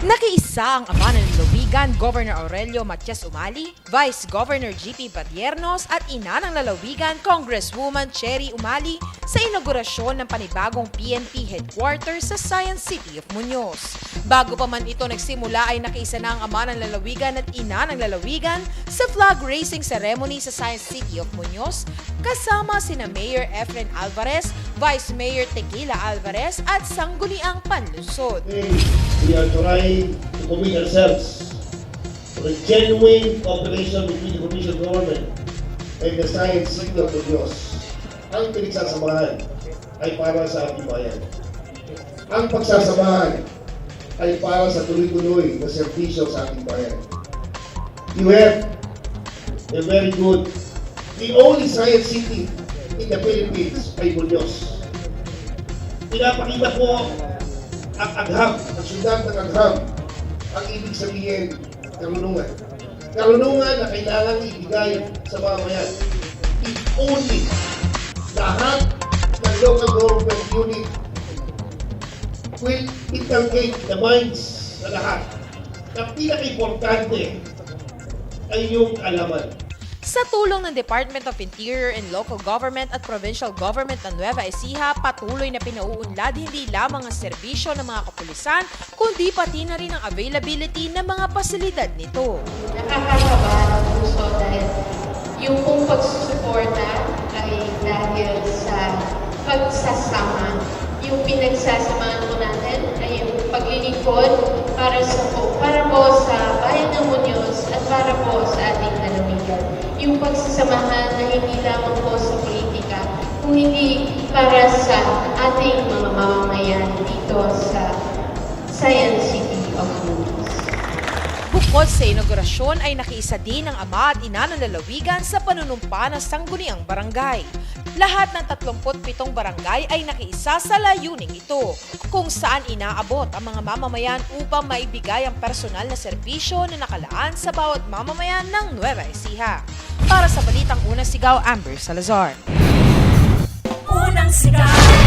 Nakiisa ang ama ng lalawigan, Governor Aurelio Matias Umali, Vice Governor GP Badiernos at ina ng lalawigan, Congresswoman Cherry Umali sa inaugurasyon ng panibagong PNP headquarters sa Science City of Muñoz. Bago pa man ito nagsimula ay nakiisa na ang ama ng lalawigan at ina ng lalawigan sa flag raising ceremony sa Science City of Muñoz kasama sina Mayor Efren Alvarez, Vice Mayor Tequila Alvarez at Sangguniang Panlusod. We are trying to commit ourselves to a genuine cooperation between the provincial government and the science sector of Diyos. Ang pinagsasamahan ay para sa ating bayan. Ang pagsasamahan ay para sa tuloy-tuloy na serbisyo sa ating bayan. You have a very good, the only science city in the Philippines ay Muñoz. Pinapakita po ang agham, ang syudad ng agham, ang ibig sabihin, karunungan. Karunungan na kailangan ibigay sa mamamayan. If only lahat ng local government unit will inculcate the minds na lahat. Ang pinaka-importante ay yung alaman. Sa tulong ng Department of Interior and Local Government at Provincial Government ng Nueva Ecija, patuloy na pinauunlad hindi lamang ang serbisyo ng mga kapulisan, kundi pati na rin ang availability ng mga pasilidad nito. nakakakaba ng puso dahil yung pong pagsusuporta ay dahil sa pagsasama. Yung pinagsasamahan po natin ay yung paglilingkod para sa po, para po sa bayan ng Muñoz at para po sa ating lalawigan. Yung pagsasamahan na hindi lamang po sa politika, kung hindi para sa ating mga mamamayan dito sa Science. Bukod sa inaugurasyon ay nakiisa din ang ama at ina ng lalawigan sa panunumpa ng sangguniang barangay. Lahat ng 37 barangay ay nakiisa sa layuning ito, kung saan inaabot ang mga mamamayan upang maibigay ang personal na serbisyo na nakalaan sa bawat mamamayan ng Nueva Ecija. Para sa Balitang Unang Sigaw, Amber Salazar. Unang sigaw